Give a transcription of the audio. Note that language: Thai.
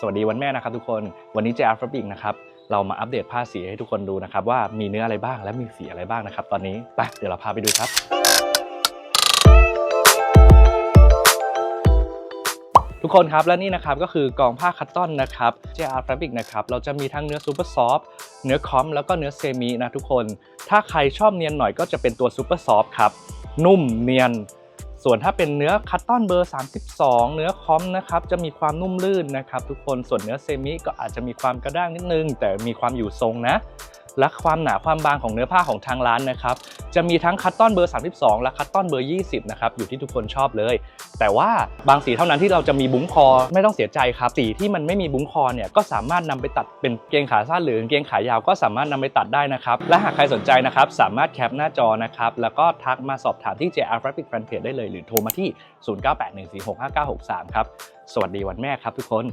สวัสดีวันแม่นะครับทุกคน วันนี้ JR Fabric นะครับ เรามาอัปเดตผ้าสีให้ทุกคนดูนะครับ ว่ามีเนื้ออะไรบ้างและมีสีอะไรบ้างนะครับ ตอนนี้ไปเดี๋ยวเราพาไปดูครับ ทุกคนครับและนี่นะครับก็คือกองผ้าคัตตอนนะครับ JR Fabric นะครับเราจะมีทั้งเนื้อซูเปอร์ซอฟเนื้อคอมแล้วก็เนื้อเซมินะทุกคน ถ้าใครชอบเนียนหน่อยก็จะเป็นตัวซูเปอร์ซอฟครับนุ่มเนียน ส่วนถ้าเป็นเนื้อคัตตอนเบอร์ 32 เนื้อคอมนะครับจะมีความนุ่มลื่นนะครับทุกคนส่วนเนื้อเซมิก็อาจจะมีความกระด้างนิดนึง แต่มีความอยู่ทรงนะ และความหนาความบางของเนื้อผ้าของทางร้านนะครับ จะมีทั้งคัตตอนเบอร์ 32 และคัตตอนเบอร์ 20 นะครับ อยู่ที่ทุกคนชอบเลย แต่ว่าบางสีเท่านั้นที่เราจะมีบุ้งคอไม่ต้องเสียใจครับ สีที่มันไม่มีบุ้งคอเนี่ยก็สามารถนำไปตัดเป็นเกงขาสั้นหรือกางเกงขายาวก็สามารถนำไปตัดได้นะครับ และหากใครสนใจนะครับสามารถแคปหน้าจอนะครับแล้วก็ทักมาสอบถามที่ JR Graphic Fan Page ได้เลยหรือโทรมาที่ 0981465963 ครับ สวัสดีวันแม่ครับทุกคน